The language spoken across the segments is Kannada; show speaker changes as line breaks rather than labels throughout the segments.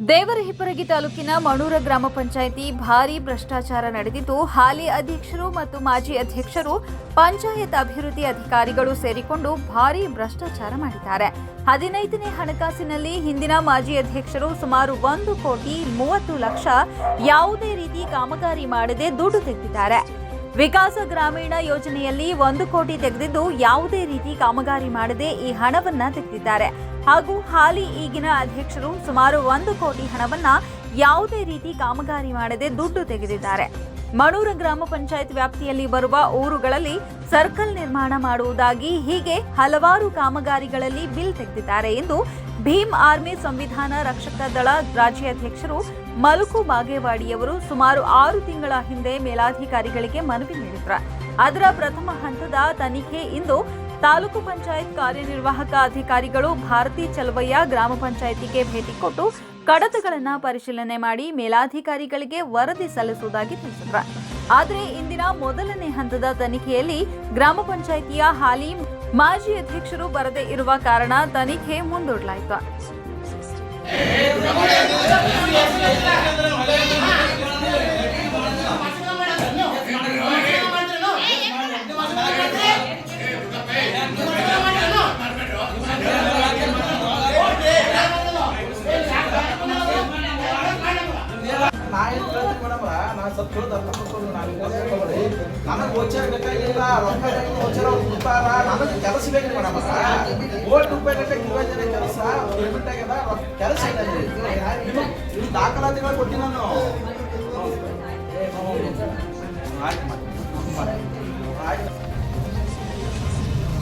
ದೇವರಹಿಪ್ಪರಗಿ ತಾಲೂಕಿನ ಮಣೂರ ಗ್ರಾಮ ಪಂಚಾಯಿತಿ ಭಾರೀ ಭ್ರಷ್ಟಾಚಾರ ನಡೆದಿದ್ದು, ಹಾಲಿ ಅಧ್ಯಕ್ಷರು ಮತ್ತು ಮಾಜಿ ಅಧ್ಯಕ್ಷರು, ಪಂಚಾಯತ್ ಅಭಿವೃದ್ಧಿ ಅಧಿಕಾರಿಗಳು ಸೇರಿಕೊಂಡು ಭಾರೀ ಭ್ರಷ್ಟಾಚಾರ ಮಾಡಿದ್ದಾರೆ. ಹದಿನೈದನೇ ಹಣಕಾಸಿನಲ್ಲಿ ಹಿಂದಿನ ಮಾಜಿ ಅಧ್ಯಕ್ಷರು ಸುಮಾರು ಒಂದು ಕೋಟಿ ಮೂವತ್ತು ಲಕ್ಷ ಯಾವುದೇ ರೀತಿ ಕಾಮಗಾರಿ ಮಾಡದೆ ದುಡ್ಡು ತೆಗೆದಿದ್ದಾರೆ. ವಿಕಾಸ ಗ್ರಾಮೀಣ ಯೋಜನೆಯಲ್ಲಿ ಒಂದು ಕೋಟಿ ತೆಗೆದಿದ್ದು ಯಾವುದೇ ರೀತಿ ಕಾಮಗಾರಿ ಮಾಡದೆ ಈ ಹಣವನ್ನ ತೆಗೆದಿದ್ದಾರೆ. ಹಾಗೂ ಹಾಲಿ ಈಗಿನ ಅಧ್ಯಕ್ಷರು ಸುಮಾರು ಒಂದು ಕೋಟಿ ಹಣವನ್ನ ಯಾವುದೇ ರೀತಿ ಕಾಮಗಾರಿ ಮಾಡದೆ ದುಡ್ಡು ತೆಗೆದಿದ್ದಾರೆ. ಮಣೂರ ಗ್ರಾಮ ಪಂಚಾಯತ್ ವ್ಯಾಪ್ತಿಯಲ್ಲಿ ಬರುವ ಊರುಗಳಲ್ಲಿ ಸರ್ಕಲ್ ನಿರ್ಮಾಣ ಮಾಡುವುದಾಗಿ ಹೀಗೆ ಹಲವಾರು ಕಾಮಗಾರಿಗಳಲ್ಲಿ ಬಿಲ್ ತೆಗೆದಿದ್ದಾರೆ ಎಂದು ಭೀಮ್ ಆರ್ಮಿ ಸಂವಿಧಾನ ರಕ್ಷಕ ದಳ ರಾಜ್ಯಾಧ್ಯಕ್ಷರು ಮಲುಕು ಬಾಗೇವಾಡಿಯವರು ಸುಮಾರು ಆರು ತಿಂಗಳ ಹಿಂದೆ ಮೇಲಾಧಿಕಾರಿಗಳಿಗೆ ಮನವಿ ನೀಡಿದ್ರು. ಅದರ ಪ್ರಥಮ ಹಂತದ ತನಿಖೆ ಇಂದು ತಾಲೂಕು ಪಂಚಾಯತ್ ಕಾರ್ಯನಿರ್ವಾಹಕ ಅಧಿಕಾರಿಗಳು ಭಾರತಿ ಚಲವಯ್ಯ ಗ್ರಾಮ ಪಂಚಾಯಿತಿಗೆ ಭೇಟಿ ಕೊಟ್ಟು ಕಡತಗಳನ್ನು ಪರಿಶೀಲನೆ ಮಾಡಿ ಮೇಲಾಧಿಕಾರಿಗಳಿಗೆ ವರದಿ ಸಲ್ಲಿಸುವುದಾಗಿ ತಿಳಿಸಿದ್ರು ಆದರೆ ಇಂದಿನ ಮೊದಲನೇ ಹಂತದ ತನಿಖೆಯಲ್ಲಿ ಗ್ರಾಮ ಪಂಚಾಯಿತಿಯ ಹಾಲಿ ಮಾಜಿ ಅಧ್ಯಕ್ಷರು ಬರದೇ ಇರುವ ಕಾರಣ ತನಿಖೆ ಮುಂದೂಡಲಾಯಿತು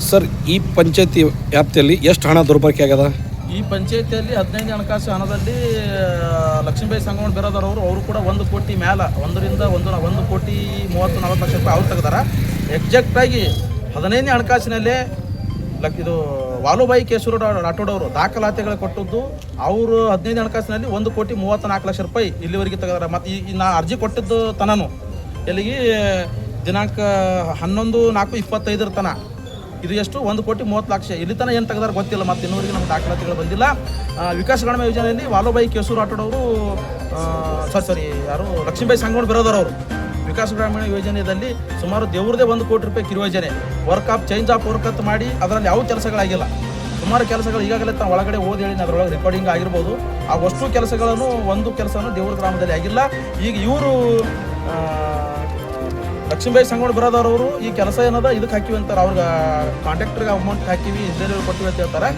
ಸರ್ ಈ ಪಂಚಾಯತಿ ವ್ಯಾಪ್ತಿಯಲ್ಲಿ ಎಷ್ಟು ಹಣ ದುರ್ಬಳಕೆ ಆಗ್ಯದ?
ಈ ಪಂಚಾಯತಿಯಲ್ಲಿ ಹದಿನೈದು ಹಣಕಾಸು ಹಣದಲ್ಲಿ ಲಕ್ಷ್ಮೀಬಾಯಿ ಸಂಗಮಣ ಬಿರೋದರವರು ಅವರು ಕೂಡ ಒಂದು ಕೋಟಿ ಮೇಲೆ ಒಂದರಿಂದ ಒಂದು ಒಂದು ಕೋಟಿ ಮೂವತ್ತು, ನಲವತ್ತು ಲಕ್ಷ ರೂಪಾಯಿ ಅವ್ರು ತೆಗ್ದಾರ. ಎಕ್ಸಾಕ್ಟಾಗಿ ಹದಿನೈದನೇ ಹಣಕಾಸಿನಲ್ಲಿ, ಲಕ್ ಇದು ವಾಲುಬಾಯಿ ಕೇಶೂರ ರಾಠೋಡವರು ದಾಖಲಾತಿಗಳು ಕೊಟ್ಟದ್ದು, ಅವರು ಹದಿನೈದು ಹಣಕಾಸಿನಲ್ಲಿ ಒಂದು ಕೋಟಿ ಮೂವತ್ತು ನಾಲ್ಕು ಲಕ್ಷ ರೂಪಾಯಿ ಇಲ್ಲಿವರೆಗೆ ತೆಗೆದಾರ. ಮತ್ತು ಈ ನಾ ಅರ್ಜಿ ಕೊಟ್ಟಿದ್ದು ತನನು. ಎಲ್ಲಿಗೆ ದಿನಾಂಕ ಹನ್ನೊಂದು ನಾಲ್ಕು ಇಪ್ಪತ್ತೈದರ ತನ. ಇದು ಎಷ್ಟು? ಒಂದು ಕೋಟಿ ಮೂವತ್ತು ಲಕ್ಷ. ಇಲ್ಲಿ ತನಕ ಏನು ತೆಗೆದಾರ ಗೊತ್ತಿಲ್ಲ, ಮತ್ತು ಇನ್ನೂರಿಗೆ ನಮ್ಗೆ ದಾಖಲಾತಿಗಳು ಬಂದಿಲ್ಲ. ವಿಕಾಸ ಗ್ರಾಮ ಯೋಜನೆಯಲ್ಲಿ ವಾಲುಬಾಯಿ ಕೇಸೂರು ಆಟೋಡವರು ಸಾರಿ ಸಾರಿ ಯಾರು? ಲಕ್ಷ್ಮೀಬಾಯಿ ಸಂಗಮಣ ಬಿರೋದರವರು ವಿಕಾಸ ಗ್ರಾಮೀಣ ಯೋಜನೆಯಲ್ಲಿ ಸುಮಾರು ದೇವ್ರದೇ ಒಂದು ಕೋಟಿ ರೂಪಾಯಿ ಕಿರುಯೋಜನೆ work of change of work ಅಂತ ಮಾಡಿ ಅದರಲ್ಲಿ ಯಾವ ಕೆಲಸಗಳಾಗಿಲ್ಲ. ಸುಮಾರು ಕೆಲಸಗಳು ಈಗಾಗಲೇ ತಾನು ಒಳಗಡೆ ಓದಿ ಹೇಳಿ ಅದರೊಳಗೆ ರೆಕಾರ್ಡಿಂಗ್ ಆಗಿರ್ಬೋದು. ಆ ವಸ್ತು ಕೆಲಸಗಳನ್ನು ಒಂದು ಕೆಲಸನೂ ದೇವ್ರ ಗ್ರಾಮದಲ್ಲಿ ಆಗಿಲ್ಲ. ಈಗ ಇವರು ಲಕ್ಷ್ಮೀಬಾಯಿ ಬರದಾರ ಅವರು, ಈ ಕೆಲಸ ಏನದ ಇದಕ್ಕೆ ಹಾಕಿವಿ ಅಂತಾರೆ. ಅವ್ರಿಗೆ ಕಾಂಟ್ರಾಕ್ಟರ್ಗೆ ಅಮೌಂಟ್ ಹಾಕಿವಿ ಇಂಜಿನಿಯರ್ ಕೊಟ್ಟಿವಿ ಅಂತ ಹೇಳ್ತಾರೆ.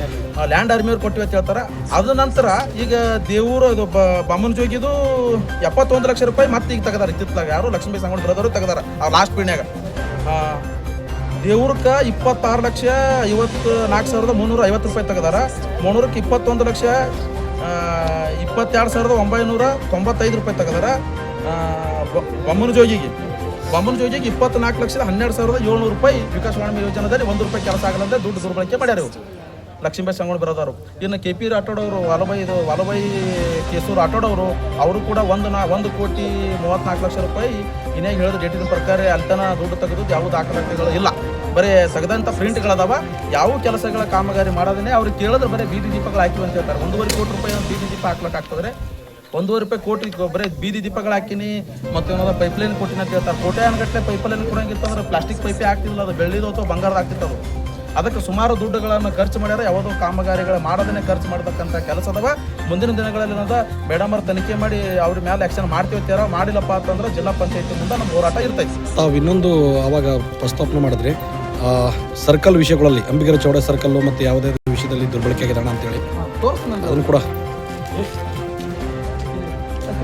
ಲ್ಯಾಂಡ್ ಆರ್ಮಿಯವ್ರು ಕೊಟ್ಟಿವಿ ಅಂತ ಹೇಳ್ತಾರೆ. ಅದ ನಂತರ ಈಗ ದೇವರು, ಇದು ಬಮ್ಮನ ಜೋಗಿದು ಎಪ್ಪತ್ತೊಂದು ಲಕ್ಷ ರೂಪಾಯಿ ಮತ್ತೆ ಈಗ ತೆಗದಾರ. ಇತ್ತಿತ್ತಲಾಗ ಯಾರು ಲಕ್ಷ್ಮೀಬಾಯಿ ಸಂಗಮಣ ಬರೋದವರು ತೆಗದಾರ, ಆ ಲಾಸ್ಟ್ ಪೀಣ್ಯಾಗ. ದೇವ್ರಕ್ಕ ಇಪ್ಪತ್ತಾರು ಲಕ್ಷ ಐವತ್ತು, ನಾಲ್ಕು ಸಾವಿರದ ಮುನ್ನೂರ ಐವತ್ತು ರೂಪಾಯಿ ತೆಗದಾರ. ಮುನ್ನೂರಕ್ಕೆ ಇಪ್ಪತ್ತೊಂದು ಲಕ್ಷ ಇಪ್ಪತ್ತೆರಡು ಸಾವಿರದ ಒಂಬೈನೂರ ತೊಂಬತ್ತೈದು ರೂಪಾಯಿ ತೆಗದಾರ ಬಮ್ಮನ ಜೋಗಿಗೆ. ಬಮ್ಮನ ಯೋಜನೆಗೆ ಇಪ್ಪತ್ನಾಲ್ಕು ಲಕ್ಷದ ಹನ್ನೆರಡು ಸಾವಿರದ ಏಳ್ನೂರು ರೂಪಾಯಿ ವಿಕಾಸ ವಾಣಿ ಯೋಜನೆದಲ್ಲಿ ಒಂದು ರೂಪಾಯಿ ಕೆಲಸ ಆಗಲಂತೆ ದುಡ್ಡು ದುರ್ಬಳಕೆ ಮಾಡ್ಯಾರ. ಲಕ್ಷ್ಮೀಬಾಯಿ ಸಂಗೊಳ್ಳಿ ಬರೋದವರು ಇನ್ನು ಕೆ ಪಿ ರಾಠೋಡವರು ವಾಲಬಾಯಿ ಇದು ವಾಲಬಾಯಿ ಕೇಸೂರು ರಾಠೋಡವರು ಅವರು ಕೂಡ ಒಂದು ನಾ, ಒಂದು ಕೋಟಿ ಮೂವತ್ತ್ನಾಲ್ಕು ಲಕ್ಷ ರೂಪಾಯಿ ಇನ್ನೇ ಹೇಳಿದ ಡೇಟಿನ ಪ್ರಕಾರ ಅಲ್ತನ ದುಡ್ಡು ತೆಗೆದು ಯಾವ ದಾಖಲಾತಿಗಳು ಇಲ್ಲ. ಬರೀ ತೆಗೆದಂಥ ಪ್ರಿಂಟ್ಗಳದಾವ. ಯಾವ ಕೆಲಸಗಳ ಕಾಮಗಾರಿ ಮಾಡೋದನ್ನೇ ಅವ್ರಿಗೆ ಕೇಳಿದ್ರೆ ಬರೀ ಬೀದಿ ದೀಪಗಳು ಹಾಕಿವಂತ ಅಂತ ಹೇಳ್ತಾರೆ. ಒಂದೂವರೆ ಕೋಟಿ ರೂಪಾಯಿ ಬೀದಿ ದೀಪ ಹಾಕ್ಲಕ್ಕೆ ಆಗ್ತದ್ರೆ ಒಂದೂವರೆ ರೂಪಾಯಿ ಕೋಟಿ ಬರೀ ಬೀದಿ ದೀಪಗಳು ಹಾಕಿನಿ ಮತ್ತೆ ಏನದ ಪೈಪ್ಲೈನ್ ಕೊಟ್ಟಿನ ಅಂತ ಹೇಳ್ತಾರೆ. ಕೋಟೆ ಅನ್ಗಟ್ಟಲೆ ಪೈಪ್ಲೈನ್ ಕೊಡಂಗಿತ್ತಂದ್ರೆ ಪ್ಲಾಸ್ಟಿಕ್ ಪೈಪೇ ಆಗ್ತಿಲ್ಲ ಅದು ಬೆಳ್ಳಿದು ಅಥವಾ ಬಂಗಾರದ ಆಗ್ತಿತ್ತು ಅದು ಅದಕ್ಕೆ ಸುಮಾರು ದುಡ್ಡುಗಳನ್ನು ಖರ್ಚು ಮಾಡ್ಯಾರ ಯಾವುದೋ ಕಾಮಗಾರಿಗಳು ಮಾಡೋದನ್ನೇ ಖರ್ಚು ಮಾಡ್ತಕ್ಕಂಥ ಕೆಲಸ ಅದಾವ. ಮುಂದಿನ ದಿನಗಳಲ್ಲಿ ಏನದ ಮೇಡಮ್ ಅವ್ರು ತನಿಖೆ ಮಾಡಿ ಅವ್ರ ಮೇಲೆ ಆ್ಯಕ್ಷನ್ ಮಾಡ್ತೀವಿ ಮಾಡಿಲ್ಲಪ್ಪ ಅಂತಂದ್ರೆ ಜಿಲ್ಲಾ ಪಂಚಾಯತಿ ಮುಂದೆ ನಮ್ಮ ಹೋರಾಟ ಇರ್ತೈತಿ.
ತಾವು ಇನ್ನೊಂದು ಅವಾಗ ಪ್ರಸ್ತಾಪನೆ ಮಾಡಿದ್ರಿ. ಸರ್ಕಲ್ ವಿಷಯಗಳಲ್ಲಿ ಅಂಬಿಗರ ಚೌಡ ಸರ್ಕಲ್ ಮತ್ತು ಯಾವುದೇ ವಿಷಯದಲ್ಲಿ ದುರ್ಬಳಕೆ ಆಗಿದೆ ಹಣ ಅಂತೇಳಿ ಅದನ್ನು ಕೂಡ